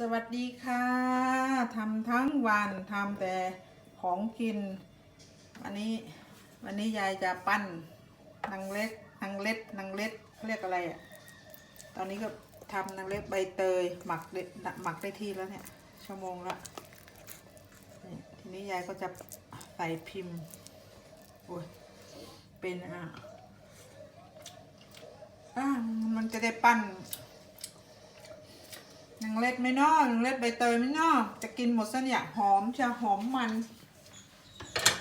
สวัสดีค่ะทำทั้งวันทำแต่ของกิน วันนี้วันนี้ยายจะปั้นนางเล็กนางเล็ดนางเล็ดเขาเรียกอะไรอะตอนนี้ก็ทำนางเล็ดใบเตยหมักได้หมักได้ที่แล้วเนี่ยชั่วโมงละทีนี้ยายก็จะใส่พิมพ์โอ้ยเป็นอะอะมันจะได้ปั้น งเล็ดไม่นอนางเล็ดใบเตยไม่นอจะกินหมดซะเนี่ยหอมจะหอมมัน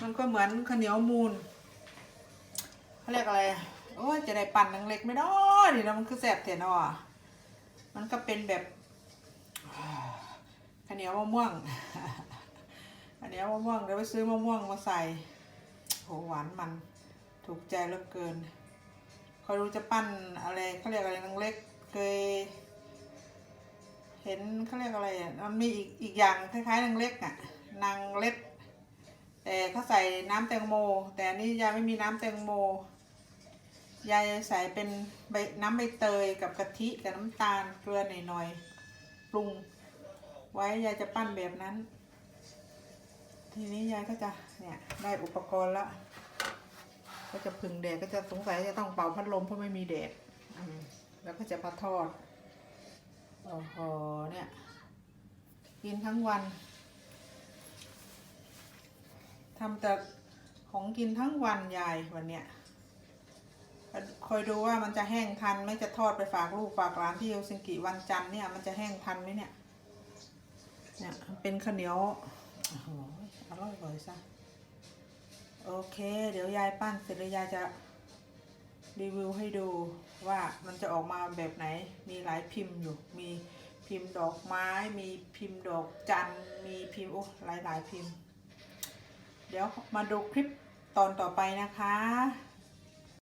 มันก็เหมือนข้าวเหนียวมูนเขาเรียกอะไรโอ้ยจะได้ปั่นนางเล็กไม่ได้ดิแล้วมันคือแสบเถียนอะมันก็เป็นแบบข้าวเหนียวมะม่วงข้าวเหนียวมะม่วงเดี๋ยวไปซื้อมะม่วงมาใส่โหหวานมันถูกใจเหลือเกินคอยรู้จะปั้นอะไรเขาเรียกอะไรนางเล็กเคย เห็นเขาเรียกอะไรอะมันมีอีกอีกอย่างคล้ายๆนางเล็กอะนางเล็ดแต่เขาใส่น้ำแตงโม แต่อันนี้ยายไม่มีน้ำแตงโมยายใส่เป็นใบน้ำใบเตยกับกะทิกับน้ำตาลเกลือหน่อยๆปรุง ไว้ยายจะปั้นแบบนั้น ทีนี้ยายก็จะเนี่ยได้อุปกรณ์ละก็จะพึ่งแดดก็จะสงสัยจะต้องเป่าพัดลมเพราะไม่มีแดดแล้วก็จะมาทอด โอ้โหเนี่ยกินทั้งวันทำแต่ของกินทั้งวันยายวันเนี้ยคอยดูว่ามันจะแห้งทันไม่จะทอดไปฝากลูกฝากหลานที่เฮลซิงกิวันจันเนี่ยมันจะแห้งทันไหมเนี่ยเนี่ยเป็นข้าวเหนียวโอ้โหอร่อยเลยซะโอเค เดี๋ยวยายปั้นเสร็จแล้วยายจะ รีวิวให้ดูว่ามันจะออกมาแบบไหน มีหลายพิมพ์อยู่ มีพิมพ์ดอกไม้ มีพิมพ์ดอกจัน มีพิมพ์โอ้หลายหลายพิมพ์ เดี๋ยวมาดูคลิปตอนต่อไปนะคะ